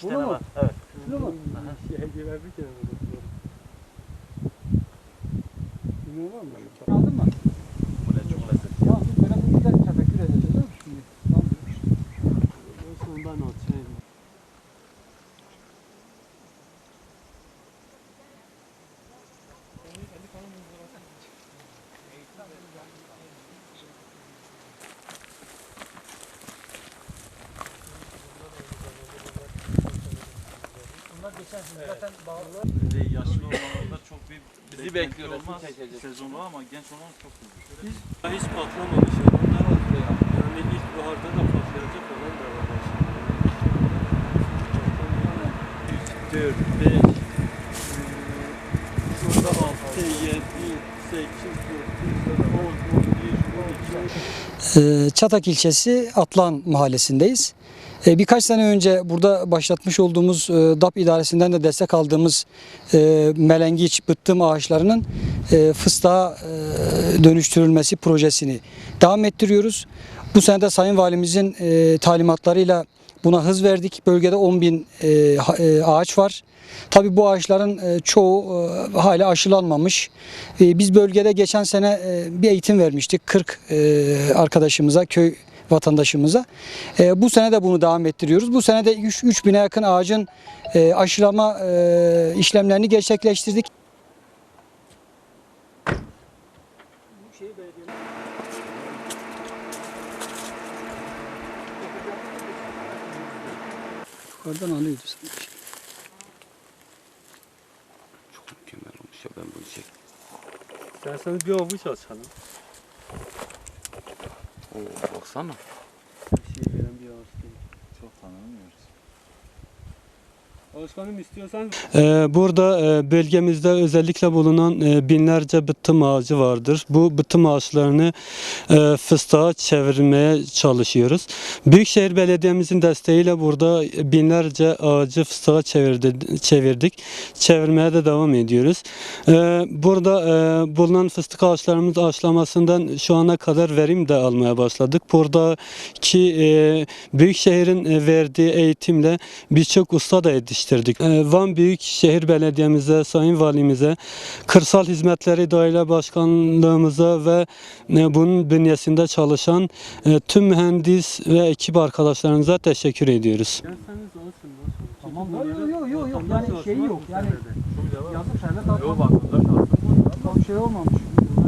iki Bunu tane mu? var. Evet. Şunu mu? Şey gibi bir kere bakıyorum. İnanılmaz mı? Aldın mı? Bu ne çok lezzetli. Tamam biz böyle bu güzel tefekkür edeceğiz değil mi şimdi? Tamam. Sonundan al. Şey, Bunlar geçen sene zaten bağlılar. Böyle yaşlı olmalarında çok bir Bizi bekliyor, olmaz. Sezonu ama genç olmamız çok güzel. Biz hiç patlamamış olanlar oldu ya. Yani ilkbaharda da patlayacak olan da var. Üç, dört, beş, şurada altı, yedi, sekiz, dokuz, on, on bir, on iki. Ee, Çatak ilçesi Atlan mahallesindeyiz. Ee, Birkaç sene önce burada başlatmış olduğumuz e, DAP idaresinden de destek aldığımız e, melengiç, bıttım ağaçlarının e, fıstığa e, dönüştürülmesi projesini devam ettiriyoruz. Bu sene de Sayın Valimizin e, talimatlarıyla buna hız verdik. Bölgede 10 bin e, e, ağaç var. Tabii bu ağaçların e, çoğu e, hala aşılanmamış. E, Biz bölgede geçen sene e, bir eğitim vermiştik 40 e, arkadaşımıza, köy vatandaşımıza. E, Bu sene de bunu devam ettiriyoruz. Bu sene de 3 bine yakın ağacın e, aşılama e, işlemlerini gerçekleştirdik. Yukarıdan alıyordu sanki. Çok mükemmel olmuş ya ben bunu çek. İsterseniz bir avuç açalım. Oo, baksana. Bir şey veren bir ağaç değil. Çok tanımıyoruz. Başkanım istiyorsan Ee, Burada e, bölgemizde özellikle bulunan e, binlerce bıttım ağacı vardır. Bu bıttım ağaçlarını e, fıstığa çevirmeye çalışıyoruz. Büyükşehir Belediye'mizin desteğiyle burada binlerce ağacı fıstığa çevirdi, çevirdik. Çevirmeye de devam ediyoruz. Burada bulunan fıstık ağaçlarımız ağaçlamasından şu ana kadar verim de almaya başladık. Buradaki Büyükşehir'in e, verdiği eğitimle birçok usta da yetiştirdik. Ee, Van Büyükşehir Belediye'mize, Sayın Valimize, Kırsal Hizmetleri Daire Başkanlığımıza ve e, bunun bünyesinde çalışan e, tüm mühendis ve ekip arkadaşlarımıza teşekkür ediyoruz. Tamam. Yok yok yok yok yani şey yok. Yani yazık şöyle Yok vatandaş aslında. bir şey olmamış.